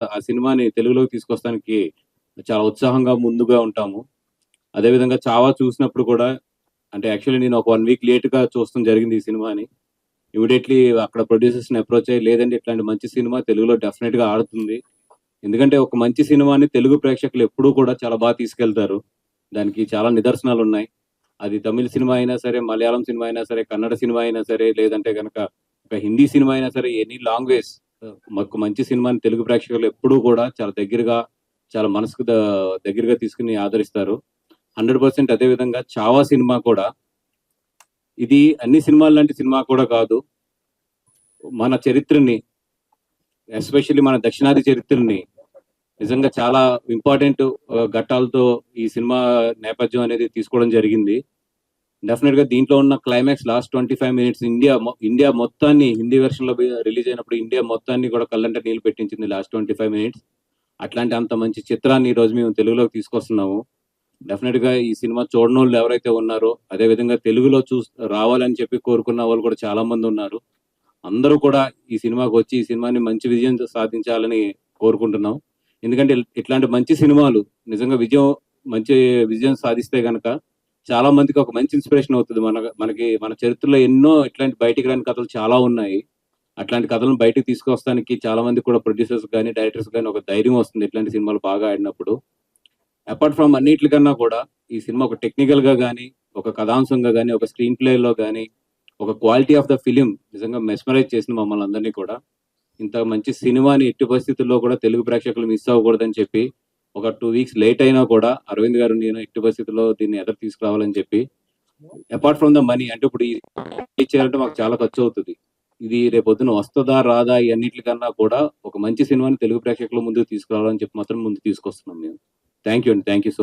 ఆ సినిమాని తెలుగులోకి తీసుకొస్తానికి చాలా ఉత్సాహంగా ముందుగా ఉంటాము. అదేవిధంగా చావా చూసినప్పుడు కూడా అంటే యాక్చువల్లీ నేను ఒక వన్ వీక్ లేట్గా చూస్తాం జరిగింది ఈ సినిమాని. ఇమీడియట్లీ అక్కడ ప్రొడ్యూసర్స్ని అప్రోచ్ అయ్యి లేదండి ఇట్లాంటి మంచి సినిమా తెలుగులో డెఫినెట్గా ఆడుతుంది. ఎందుకంటే ఒక మంచి సినిమాని తెలుగు ప్రేక్షకులు ఎప్పుడూ కూడా చాలా బాగా తీసుకెళ్తారు. దానికి చాలా నిదర్శనాలు ఉన్నాయి. అది తమిళ సినిమా అయినా సరే మలయాళం సినిమా అయినా సరే కన్నడ సినిమా అయినా సరే లేదంటే కనుక ఒక హిందీ సినిమా అయినా సరే ఎనీ లాంగ్వేజ్ మాకు మంచి సినిమాని తెలుగు ప్రేక్షకులు ఎప్పుడూ కూడా చాలా దగ్గరగా చాలా మనసుకు ద- దగ్గరగా తీసుకుని ఆదరిస్తారు. హండ్రెడ్ పర్సెంట్ అదే విధంగా చావా సినిమా కూడా ఇది అన్ని సినిమాల లాంటి సినిమా కూడా కాదు. మన చరిత్రని ఎస్పెషల్లీ మన దక్షిణాది చరిత్రని నిజంగా చాలా ఇంపార్టెంట్ ఘట్టాలతో ఈ సినిమా నేపథ్యం అనేది తీసుకోవడం జరిగింది. డెఫినెట్గా దీంట్లో ఉన్న climax last twenty five minutes India India మొత్తాన్ని హిందీ వెర్షన్లో రిలీజ్ అయినప్పుడు ఇండియా మొత్తాన్ని కూడా కళ్ళంటే నీళ్ళు పెట్టించింది లాస్ట్ ట్వంటీ ఫైవ్ మినిట్స్ అట్లాంటి అంత మంచి చిత్రాన్ని ఈ రోజు మేము తెలుగులోకి తీసుకొస్తున్నాము. డెఫినెట్గా ఈ సినిమా చూడని వాళ్ళు ఎవరైతే ఉన్నారో అదే విధంగా తెలుగులో చూ రావాలని చెప్పి కోరుకున్న వాళ్ళు కూడా చాలా మంది ఉన్నారు. అందరూ కూడా ఈ సినిమాకి వచ్చి ఈ సినిమాని మంచి విజయం సాధించాలని కోరుకుంటున్నాం. ఎందుకంటే ఇట్లాంటి మంచి సినిమాలు నిజంగా విజయం మంచి విజయం సాధిస్తే గనక చాలా మందికి ఒక మంచి ఇన్స్పిరేషన్ అవుతుంది. మన మనకి మన చరిత్రలో ఎన్నో ఇట్లాంటి బయటికి రాని కథలు చాలా ఉన్నాయి. అట్లాంటి కథలను బయటకు తీసుకొస్తానికి చాలా మంది కూడా ప్రొడ్యూసర్స్ కానీ డైరెక్టర్స్ కానీ ఒక ధైర్యం వస్తుంది ఇట్లాంటి సినిమాలు బాగా ఆడినప్పుడు. అపార్ట్ ఫ్రమ్ అన్నిటికన్నా కూడా ఈ సినిమా ఒక టెక్నికల్గా కానీ ఒక కథాంశంగా కానీ ఒక స్క్రీన్ ప్లే లో కానీ ఒక క్వాలిటీ ఆఫ్ ద ఫిలిం నిజంగా మెస్మరైజ్ చేసిన మమ్మల్ని అందరినీ కూడా. ఇంత మంచి సినిమాని ఎట్టి పరిస్థితుల్లో కూడా తెలుగు ప్రేక్షకులు మిస్ అవ్వకూడదని చెప్పి ఒక టూ వీక్స్ లేట్ అయినా కూడా అరవింద్ గారు నేను ఎట్టి పరిస్థితుల్లో దీన్ని ఎదురు తీసుకురావాలని చెప్పి అపార్ట్ ఫ్రమ్ ద మనీ అంటే ఇప్పుడు ఇచ్చారంటే మాకు చాలా ఖర్చు అవుతుంది. ఇది రేపొద్దున వస్తుందా రాదా ఇవన్నిటికన్నా అన్నిటికన్నా కూడా ఒక మంచి సినిమాని తెలుగు ప్రేక్షకుల ముందుకు తీసుకురావాలని చెప్పి మాత్రం ముందు తీసుకొస్తున్నాం మేము. థ్యాంక్ యూ అండి. Thank you so